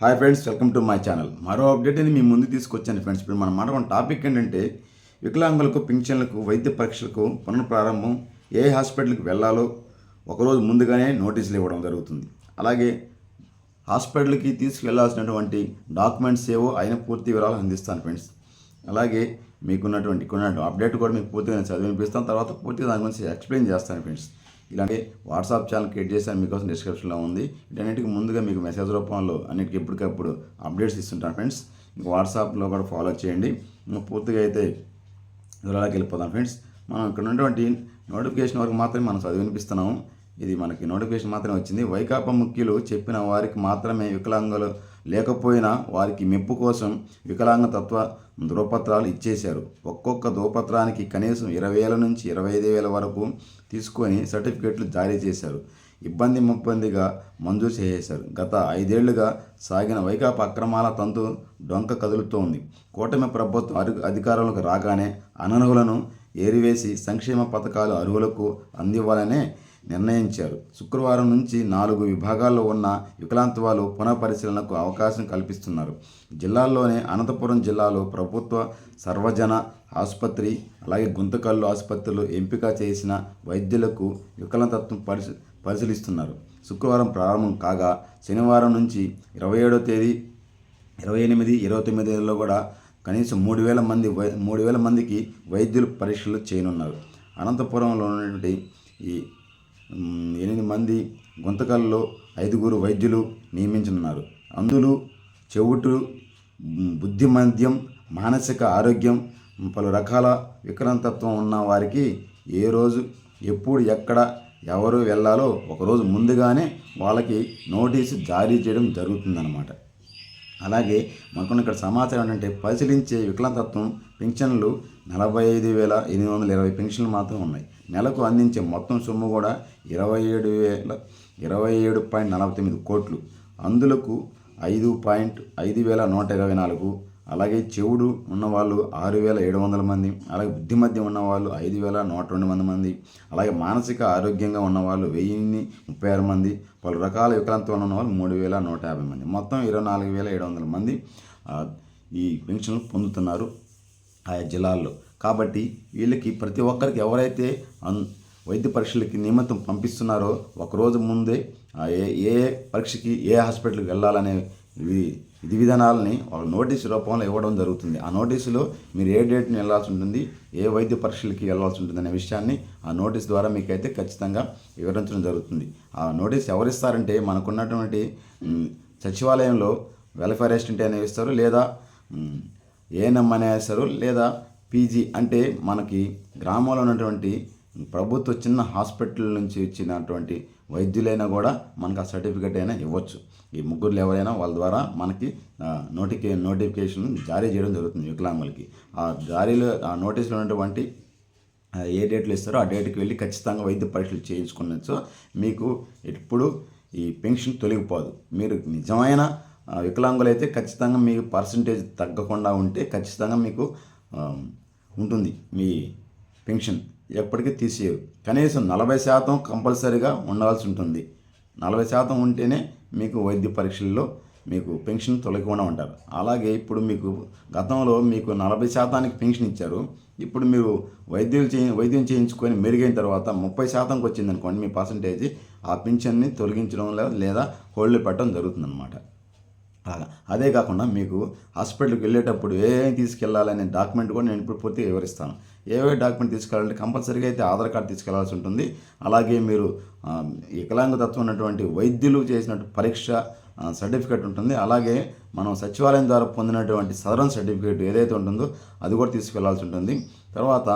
Hi friends welcome to my channel మరో update అని మీ ముందు తీసుకొచ్చాను ఫ్రెండ్స్ ఇప్పుడు మనం మాట్లాడుకున్న టాపిక్ ఏంటంటే వికలాంగులకు పింఛన్లకు వైద్య పరీక్షలకు పునఃప్రారంభం ఏ హాస్పిటల్కి వెళ్ళాలో ఒకరోజు ముందుగానే నోటీసులు ఇవ్వడం జరుగుతుంది. అలాగే హాస్పిటల్కి తీసుకువెళ్ళాల్సినటువంటి డాక్యుమెంట్స్ ఏవో అయిన పూర్తి వివరాలు అందిస్తాను ఫ్రెండ్స్ అలాగే మీకున్నటువంటి కొన్ని అప్డేట్ కూడా మీకు పూర్తిగా చదివినిపిస్తాను. తర్వాత పూర్తిగా దాని గురించి ఎక్స్ప్లెయిన్ చేస్తాను ఫ్రెండ్స్ ఇలాంటి వాట్సాప్ ఛానల్ క్రియేట్ చేశాను మీకోసం డిస్క్రిప్షన్లో ఉంది. వీటన్నిటికీ ముందుగా మీకు మెసేజ్ రూపంలో అన్నిటికీ ఎప్పటికప్పుడు అప్డేట్స్ ఇస్తుంటాను ఫ్రెండ్స్ ఇంకా వాట్సాప్లో కూడా ఫాలో చేయండి. ఇంకా పూర్తిగా అయితే వివరాలకు వెళ్ళిపోదాం ఫ్రెండ్స్ మనం ఇక్కడ ఉన్నటువంటి నోటిఫికేషన్ వరకు మాత్రమే మనం చదివి వినిపిస్తున్నాము. ఇది మనకి నోటిఫికేషన్ మాత్రమే వచ్చింది. వైకాపా ముఖ్యులు చెప్పిన వారికి మాత్రమే వికలాంగులు లేకపోయినా వారికి మెప్పు కోసం వికలాంగ తత్వ ధృవపత్రాలు ఇచ్చేశారు. ఒక్కొక్క ధృవపత్రానికి కనీసం ఇరవై వేల నుంచి ఇరవై ఐదు వేల వరకు తీసుకొని సర్టిఫికెట్లు జారీ చేశారు. ఇబ్బంది ముబ్బందిగా మంజూరు చేసేశారు. గత ఐదేళ్ళుగా సాగిన వైకాపా అక్రమాల తంతు డొంక కదులుతోంది. కూటమి ప్రభుత్వం అరు అధికారంలోకి రాగానే అనర్హులను ఏరివేసి సంక్షేమ పథకాలు అర్హులకు అందివ్వాలనే నిర్ణయించారు. శుక్రవారం నుంచి నాలుగు విభాగాల్లో ఉన్న వికలాంతవాలు పునఃపరిశీలనకు అవకాశం కల్పిస్తున్నారు. జిల్లాల్లోనే అనంతపురం జిల్లాలో ప్రభుత్వ సర్వజన ఆసుపత్రి అలాగే గుంతకల్లు ఆసుపత్రులు ఎంపిక చేసిన వైద్యులకు వికలాంతత్వం పరిశీ పరిశీలిస్తున్నారు. శుక్రవారం ప్రారంభం కాగా శనివారం నుంచి ఇరవై ఏడో తేదీ ఇరవై ఎనిమిది ఇరవై తొమ్మిదిలో కూడా కనీసం మూడు వేల మంది వై మూడు వేల మందికి వైద్యులు పరీక్షలు చేయనున్నారు. అనంతపురంలో ఉన్నటువంటి ఈ ఎనిమిది మంది గుంతకల్లో ఐదుగురు వైద్యులు నియమించనున్నారు. అందులో చెవుటు బుద్ధిమంద్యం మానసిక ఆరోగ్యం పలు రకాల వికలాంతత్వం ఉన్న వారికి ఏ రోజు ఎప్పుడు ఎక్కడ ఎవరు వెళ్ళాలో ఒకరోజు ముందుగానే వాళ్ళకి నోటీసు జారీ చేయడం జరుగుతుందన్నమాట. అలాగే మనకున్న ఇక్కడ సమాచారం ఏంటంటే పరిశీలించే వికలాంతత్వం పెన్షన్లు నలభై ఐదు వేల ఎనిమిది వందల ఇరవై పెన్షన్లు మాత్రం ఉన్నాయి. నెలకు అందించే మొత్తం సొమ్ము కూడా ఇరవై ఏడు వేల ఇరవై ఏడు పాయింట్ నలభై తొమ్మిది కోట్లు. అందులకు ఐదు పాయింట్ ఐదు వేల నూట ఇరవై నాలుగు అలాగే చెవుడు ఉన్నవాళ్ళు ఆరు వేల ఏడు వందల మంది అలాగే బుద్ధి మధ్య ఉన్నవాళ్ళు ఐదు వేల నూట రెండు మంది మంది అలాగే మానసిక ఆరోగ్యంగా ఉన్నవాళ్ళు వెయ్యిన్ని ముప్పై ఆరు మంది పలు రకాల వికలాంతం ఉన్న వాళ్ళు మూడు వేల నూట యాభై మంది. మొత్తం ఇరవై నాలుగు వేల ఏడు వందల మంది ఈ పెన్షన్లు పొందుతున్నారు ఆయా జిల్లాల్లో. కాబట్టి వీళ్ళకి ప్రతి ఒక్కరికి ఎవరైతే అన్ వైద్య పరీక్షలకి నిమిత్తం పంపిస్తున్నారో ఒకరోజు ముందే ఆ ఏ ఏ పరీక్షకి ఏ హాస్పిటల్కి వెళ్ళాలనే ఇది విధి విధానాలని ఒక నోటీసు రూపంలో ఇవ్వడం జరుగుతుంది. ఆ నోటీసులో మీరు ఏ డేట్ని వెళ్ళాల్సి ఉంటుంది ఏ వైద్య పరీక్షలకి వెళ్ళాల్సి ఉంటుంది అనే విషయాన్ని ఆ నోటీస్ ద్వారా మీకైతే ఖచ్చితంగా వివరించడం జరుగుతుంది. ఆ నోటీస్ ఎవరిస్తారంటే మనకున్నటువంటి సచివాలయంలో వెల్ఫేర్ అసిస్టెంట్ అనేవి ఇస్తారు లేదా ఏఎన్ఎం అనే వేస్తారు లేదా పీజీ అంటే మనకి గ్రామంలో ఉన్నటువంటి ప్రభుత్వ చిన్న హాస్పిటల్ నుంచి ఇచ్చినటువంటి వైద్యులైనా కూడా మనకు ఆ సర్టిఫికేట్ అయినా ఇవ్వచ్చు. ఈ ముగ్గురు ఎవరైనా వాళ్ళ ద్వారా మనకి నోటిఫికే నోటిఫికేషన్ జారీ చేయడం జరుగుతుంది వికలాంగులకి. ఆ జారీలో ఆ నోటీసులో ఉన్నటువంటి ఏ డేట్లో ఇస్తారో ఆ డేట్కి వెళ్ళి ఖచ్చితంగా వైద్య పరీక్షలు చేయించుకున్నచ్చు మీకు ఎప్పుడు ఈ పెన్షన్ తొలగిపోదు. మీరు నిజమైన వికలాంగులు వికలాంగులైతే ఖచ్చితంగా మీకు పర్సంటేజ్ తగ్గకుండా ఉంటే ఖచ్చితంగా మీకు ఉంటుంది మీ పెన్షన్. ఎప్పటికీ తీసేయరు. కనీసం నలభై శాతం కంపల్సరీగా ఉండాల్సి ఉంటుంది. నలభై శాతం ఉంటేనే మీకు వైద్య పరీక్షల్లో మీకు పెన్షన్ తొలగకుండా ఉంటారు. అలాగే ఇప్పుడు మీకు గతంలో మీకు నలభై శాతానికి పెన్షన్ ఇచ్చారు. ఇప్పుడు మీరు వైద్యులు చే వైద్యం చేయించుకొని మెరుగైన తర్వాత ముప్పై శాతంకి వచ్చిందనుకోండి మీ పర్సంటేజ్ ఆ పెన్షన్ని తొలగించడం లేదా హోల్డ్ పెట్టడం జరుగుతుందన్నమాట. అలాగా అదే కాకుండా మీకు హాస్పిటల్కి వెళ్ళేటప్పుడు ఏమేమి తీసుకెళ్ళాలనే డాక్యుమెంట్ కూడా నేను ఇప్పుడు పూర్తిగా వివరిస్తాను. ఏవే డాక్యుమెంట్ తీసుకెళ్ళాలంటే కంపల్సరీగా అయితే ఆధార్ కార్డు తీసుకెళ్ళాల్సి ఉంటుంది. అలాగే మీరు వికలాంగతత్వం ఉన్నటువంటి వైద్యులు చేసినట్టు పరీక్ష సర్టిఫికేట్ ఉంటుంది. అలాగే మనం సచివాలయం ద్వారా పొందినటువంటి సదరన్ సర్టిఫికేట్ ఏదైతే ఉంటుందో అది కూడా తీసుకెళ్ళాల్సి ఉంటుంది. తర్వాత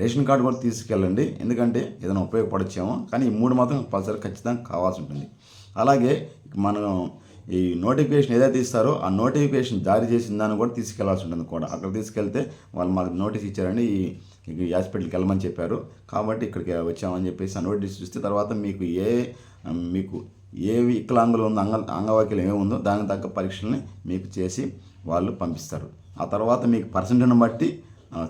రేషన్ కార్డు కూడా తీసుకెళ్ళండి. ఎందుకంటే ఏదైనా ఉపయోగపడచ్చేమో. కానీ ఈ మూడు మాత్రం కంపల్సరీ ఖచ్చితంగా కావాల్సి ఉంటుంది. అలాగే మనం ఈ నోటిఫికేషన్ ఏదైతే ఇస్తారో ఆ నోటిఫికేషన్ జారీ చేసిన దాన్ని కూడా తీసుకెళ్ళాల్సి ఉంటుంది కూడా. అక్కడ తీసుకెళ్తే వాళ్ళు మాకు నోటీస్ ఇచ్చారండి ఈ ఈ హాస్పిటల్కి వెళ్ళమని చెప్పారు. కాబట్టి ఇక్కడికి వచ్చామని చెప్పేసి ఆ నోటీస్ చూస్తే తర్వాత మీకు ఏ మీకు ఏ వికలాంగులు ఉందో అంగ అంగవైకల్యం ఏముందో ఉందో దానికి తగ్గ పరీక్షల్ని మీకు చేసి వాళ్ళు పంపిస్తారు. ఆ తర్వాత మీకు పర్సెంట్ని బట్టి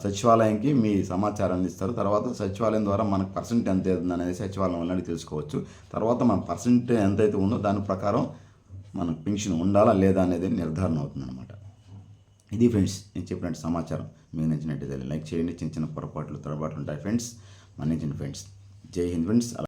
సచివాలయంకి మీ సమాచారాన్ని ఇస్తారు. తర్వాత సచివాలయం ద్వారా మనకు పర్సెంట్ ఎంత అవుతుంది అనేది సచివాలయం వల్ల తెలుసుకోవచ్చు. తర్వాత మన పర్సెంట్ ఎంతైతే ఉందో దాని ప్రకారం మనకు పెన్షన్ ఉండాలా లేదా అనేది నిర్ధారణ అవుతుందన్నమాట. ఇది ఫ్రెండ్స్ నేను చెప్పినట్టు సమాచారం మీకు నచ్చినట్టు లైక్ చేయండి. చిన్న చిన్న పొరపాట్లు తొరపాట్లు ఉంటాయి ఫ్రెండ్స్. మన్నించండి ఫ్రెండ్స్. జై హింద్ ఫ్రెండ్స్.